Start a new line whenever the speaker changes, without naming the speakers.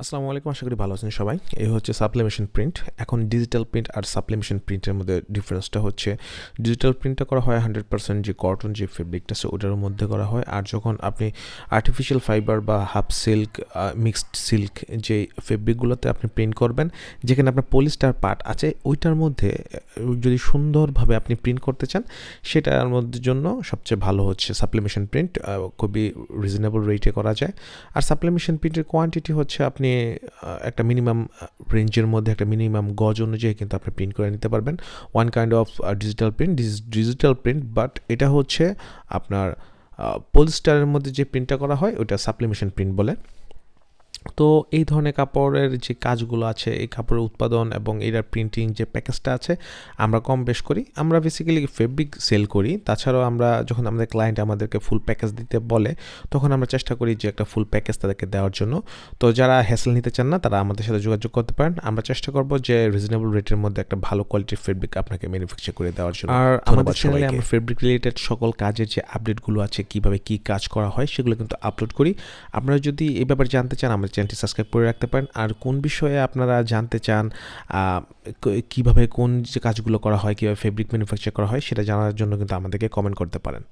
আসসালামু আলাইকুম, আশা করি ভালো আছেন সবাই। এই হচ্ছে সাপ্লিমেশন প্রিন্ট এখন ডিজিটাল প্রিন্ট আর সাপ্লিমেশন প্রিন্টের মধ্যে ডিফারেন্সটা হচ্ছে ডিজিটাল প্রিন্টটা করা হয় হান্ড্রেড পার্সেন্ট যে কটন যে ফেব্রিকটা আছে, ওটার মধ্যে করা হয়। আর যখন আপনি আর্টিফিশিয়াল ফাইবার বা হাফ সিল্ক মিক্সড সিল্ক যে ফেব্রিকগুলোতে আপনি প্রিন্ট করবেন, যেখানে আপনার পলিস্টার পার্ট আছে, ওইটার মধ্যে যদি সুন্দরভাবে আপনি প্রিন্ট করতে চান, সেটার মধ্যে জন্য সবচেয়ে ভালো হচ্ছে সাপ্লিমেশন প্রিন্ট খুবই রিজনেবল রেটে করা যায়। আর সাপ্লিমেশন প্রিন্টের কোয়ান্টিটি হচ্ছে আপনি আহ, একটা মিনিমাম রেঞ্জের মধ্যে একটা মিনিমাম গজ অনুযায়ী কিন্তু আপনি প্রিন্ট করে নিতে পারবেন। One kind of digital print digital print but এটা হচ্ছে আপনার পোলস্টারের মধ্যে যে প্রিন্টটা করা হয় ওটা সাপ্লিমেশন প্রিন্ট বলে। তো এই ধরনের কাপড়ের যে কাজগুলো আছে এই কাপড়ের উৎপাদন এবং এটার প্রিন্টিং যে প্যাকেজটা আছে আমরা কম বেশ করি। আমরা বেসিক্যালি ফেব্রিক সেল করি। তাছাড়াও আমরা যখন আমাদের ক্লায়েন্ট আমাদেরকে ফুল প্যাকেজ দিতে বলে তখন আমরা চেষ্টা করি যে একটা ফুল প্যাকেজ তাদেরকে দেওয়ার জন্য। তো যারা হ্যাসেল নিতে চান না তারা আমাদের সাথে যোগাযোগ করতে পারেন। আমরা চেষ্টা করব যে রিজনেবল রেটের মধ্যে একটা ভালো কোয়ালিটির ফেব্রিক আপনাকে ম্যানুফ্যাকচার করে দেওয়ার জন্য। আর আমাদের চ্যানেলে আমরা ফেব্রিক রিলেটেড সকল কাজের যে আপডেটগুলো আছে কীভাবে কি কাজ করা হয় সেগুলো কিন্তু আপলোড করি। আপনারা যদি এই ব্যাপারে জানতে চান আমাদের চ্যানেলটি সাবস্ক্রাইব করে রাখতে পারেন। আর কোন বিষয়ে আপনারা জানতে চান কীভাবে কোন যে কাজগুলো করা হয়, কীভাবে ফেব্রিক ম্যানুফ্যাকচার করা হয়, সেটা জানার জন্য কিন্তু আমাদেরকে কমেন্ট করতে পারেন।